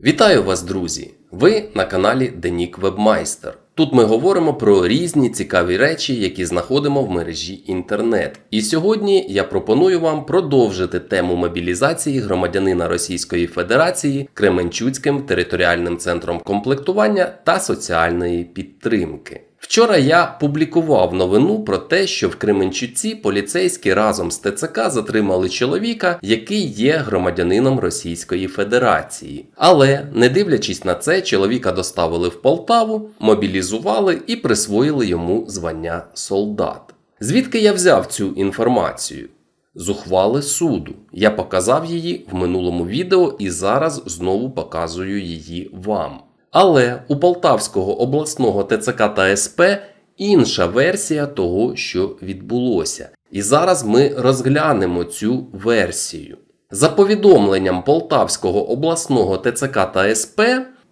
Вітаю вас, друзі! Ви на каналі Денік Вебмайстер. Тут ми говоримо про різні цікаві речі, які знаходимо в мережі інтернет. І сьогодні я пропоную вам продовжити тему мобілізації громадянина Російської Федерації Кременчуцьким територіальним центром комплектування та соціальної підтримки. Вчора я публікував новину про те, що в Кременчуці поліцейські разом з ТЦК затримали чоловіка, який є громадянином Російської Федерації. Але, не дивлячись на це, чоловіка доставили в Полтаву, мобілізували і присвоїли йому звання солдат. Звідки я взяв цю інформацію? З ухвали суду. Я показав її в минулому відео і зараз знову показую її вам. Але у Полтавського обласного ТЦК та СП інша версія того, що відбулося. І зараз ми розглянемо цю версію. За повідомленням Полтавського обласного ТЦК та СП,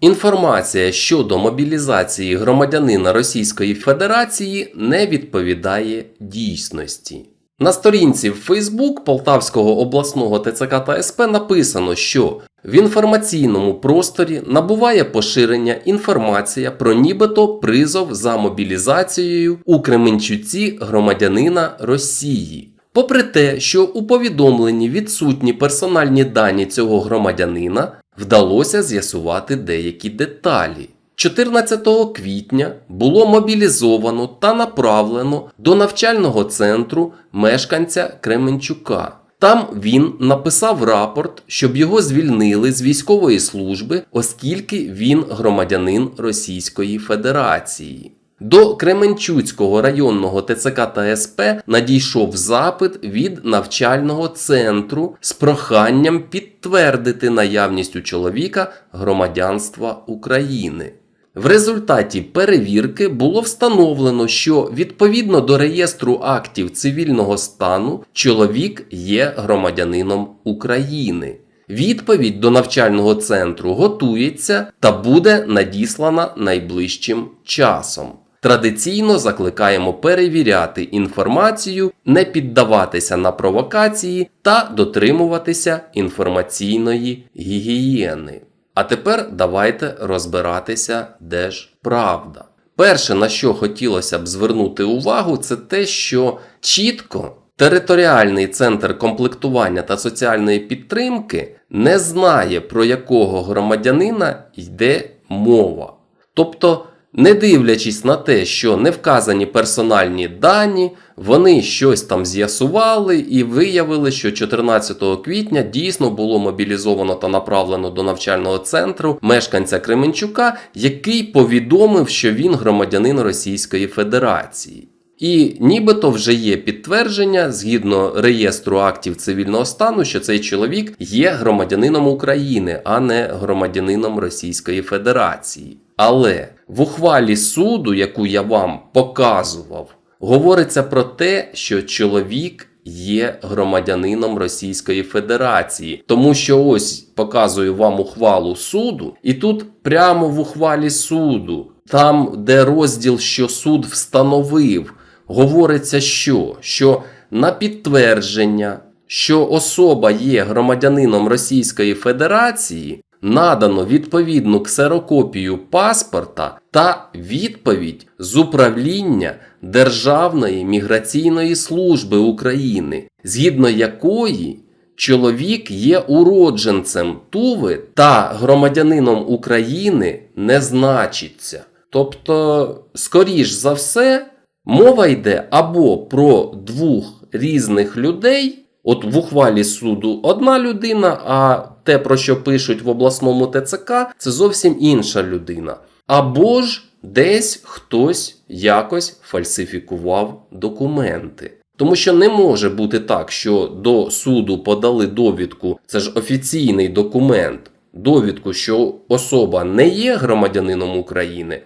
інформація щодо мобілізації громадянина Російської Федерації не відповідає дійсності. На сторінці в Facebook Полтавського обласного ТЦК та СП написано, що в інформаційному просторі набуває поширення інформація про нібито призов за мобілізацією у Кременчуці громадянина Росії. Попри те, що у повідомленні відсутні персональні дані цього громадянина, вдалося з'ясувати деякі деталі. 14 квітня було мобілізовано та направлено до навчального центру мешканця Кременчука. Там він написав рапорт, щоб його звільнили з військової служби, оскільки він громадянин Російської Федерації. До Кременчуцького районного ТЦК та СП надійшов запит від навчального центру з проханням підтвердити наявність у чоловіка громадянства України. В результаті перевірки було встановлено, що відповідно до реєстру актів цивільного стану чоловік є громадянином України. Відповідь до навчального центру готується та буде надіслана найближчим часом. Традиційно закликаємо перевіряти інформацію, не піддаватися на провокації та дотримуватися інформаційної гігієни. А тепер давайте розбиратися, де ж правда. Перше, на що хотілося б звернути увагу, це те, що чітко територіальний центр комплектування та соціальної підтримки не знає, про якого громадянина йде мова. Тобто, не дивлячись на те, що не вказані персональні дані, вони щось там з'ясували і виявили, що 14 квітня дійсно було мобілізовано та направлено до навчального центру мешканця Кременчука, який повідомив, що він громадянин Російської Федерації. І нібито вже є підтвердження згідно реєстру актів цивільного стану, що цей чоловік є громадянином України, а не громадянином Російської Федерації. Але в ухвалі суду, яку я вам показував, говориться про те, що чоловік є громадянином Російської Федерації, тому що ось показую вам ухвалу суду, і тут прямо в ухвалі суду, там, де розділ, що суд встановив, говориться, що, що на підтвердження, що особа є громадянином Російської Федерації, надано відповідну ксерокопію паспорта та відповідь з управління Державної міграційної служби України, згідно якої чоловік є уродженцем Туви та громадянином України не значиться. Тобто, скоріш за все, мова йде або про двох різних людей. От в ухвалі суду одна людина, а те, про що пишуть в обласному ТЦК, це зовсім інша людина. Або ж десь хтось якось фальсифікував документи. Тому що не може бути так, що до суду подали довідку, це ж офіційний документ, довідку, що особа не є громадянином України,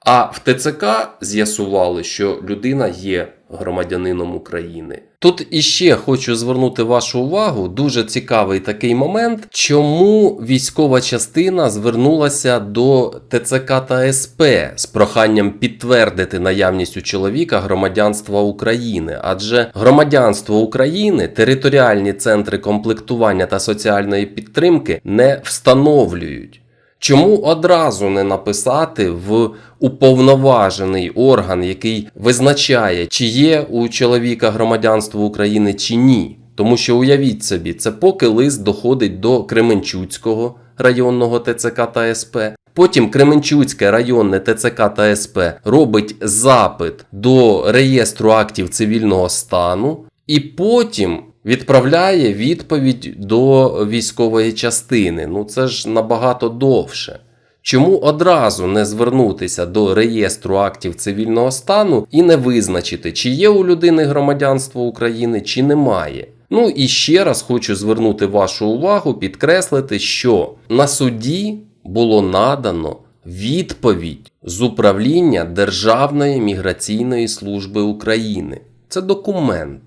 а в ТЦК з'ясували, що людина є громадянином України. Тут іще хочу звернути вашу увагу. Дуже цікавий такий момент, чому військова частина звернулася до ТЦК та СП з проханням підтвердити наявність у чоловіка громадянства України, адже громадянство України територіальні центри комплектування та соціальної підтримки не встановлюють. Чому одразу не написати в уповноважений орган, який визначає, чи є у чоловіка громадянство України чи ні? Тому що уявіть собі, це поки лист доходить до Кременчуцького районного ТЦК та СП. Потім Кременчуцьке районне ТЦК та СП робить запит до реєстру актів цивільного стану, і потім відправляє відповідь до військової частини. Ну це ж набагато довше. Чому одразу не звернутися до реєстру актів цивільного стану і не визначити, чи є у людини громадянство України, чи немає? Ну і ще раз хочу звернути вашу увагу, підкреслити, що на суді було надано відповідь з управління Державної міграційної служби України. Це документ.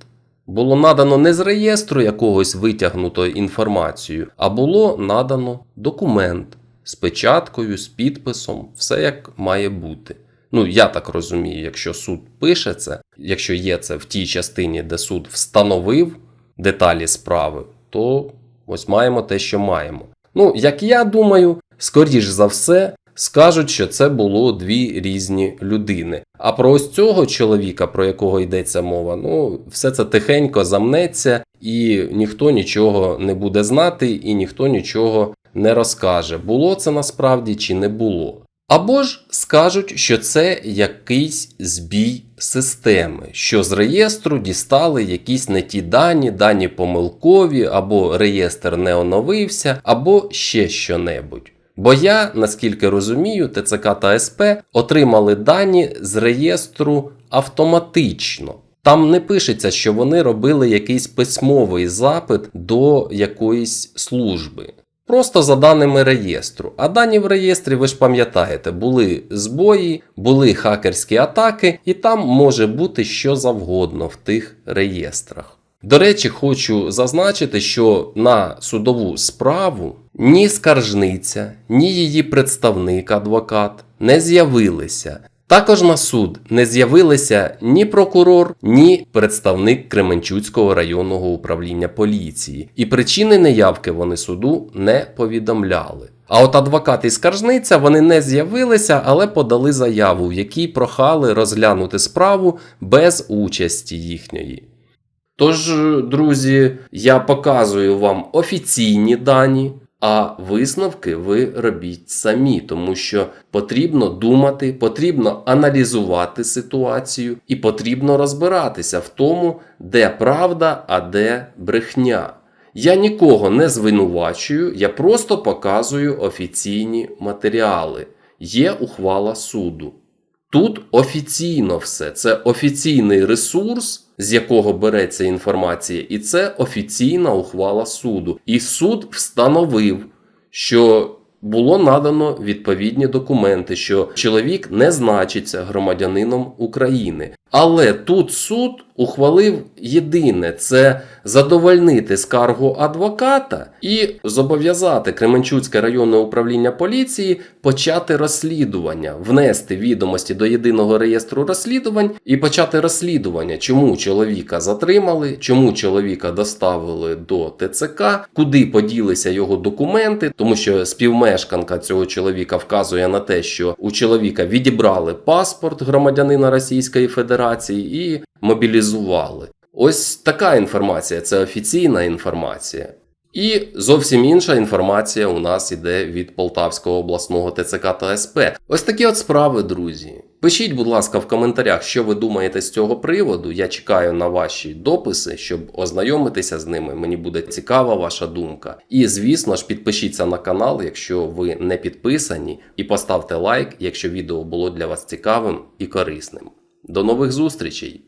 Було надано не з реєстру якогось витягнутою інформацією, а було надано документ з печаткою, з підписом, все як має бути. Ну, я так розумію, якщо суд пише це, якщо є це в тій частині, де суд встановив деталі справи, то ось маємо те, що маємо. Ну, як я думаю, скоріш за все, скажуть, що це було дві різні людини. А про ось цього чоловіка, про якого йдеться мова, ну, все це тихенько замнеться, і ніхто нічого не буде знати, і ніхто нічого не розкаже, було це насправді чи не було. Або ж скажуть, що це якийсь збій системи, що з реєстру дістали якісь не ті дані, дані помилкові, або реєстр не оновився, або ще що-небудь. Бо я, наскільки розумію, ТЦК та СП отримали дані з реєстру автоматично. Там не пишеться, що вони робили якийсь письмовий запит до якоїсь служби. Просто за даними реєстру. А дані в реєстрі, ви ж пам'ятаєте, були збої, були хакерські атаки, і там може бути що завгодно в тих реєстрах. До речі, хочу зазначити, що на судову справу ні скаржниця, ні її представник, адвокат не з'явилися. Також на суд не з'явилися ні прокурор, ні представник Кременчуцького районного управління поліції, і причини неявки вони суду не повідомляли. А от адвокат і скаржниця вони не з'явилися, але подали заяву, в якій прохали розглянути справу без участі їхньої. Тож, друзі, я показую вам офіційні дані, а висновки ви робіть самі, тому що потрібно думати, потрібно аналізувати ситуацію і потрібно розбиратися в тому, де правда, а де брехня. Я нікого не звинувачую, я просто показую офіційні матеріали. Є ухвала суду. Тут офіційно все. Це офіційний ресурс, з якого береться інформація, і це офіційна ухвала суду. І суд встановив, що було надано відповідні документи, що чоловік не значиться громадянином України. Але тут суд ухвалив єдине це задовольнити скаргу адвоката і зобов'язати Кременчуцьке районне управління поліції почати розслідування, внести відомості до єдиного реєстру розслідувань і почати розслідування, чому чоловіка затримали, чому чоловіка доставили до ТЦК, куди поділися його документи, тому що співмешканка цього чоловіка вказує на те, що у чоловіка відібрали паспорт громадянина Російської Федерації і мобілізували. Ось така інформація, це офіційна інформація. І зовсім інша інформація у нас іде від Полтавського обласного ТЦК та СП. Ось такі от справи, друзі. Пишіть, будь ласка, в коментарях, що ви думаєте з цього приводу. Я чекаю на ваші дописи, щоб ознайомитися з ними. Мені буде цікава ваша думка. І, звісно ж, підпишіться на канал, якщо ви не підписані, і поставте лайк, якщо відео було для вас цікавим і корисним. До нових зустрічей!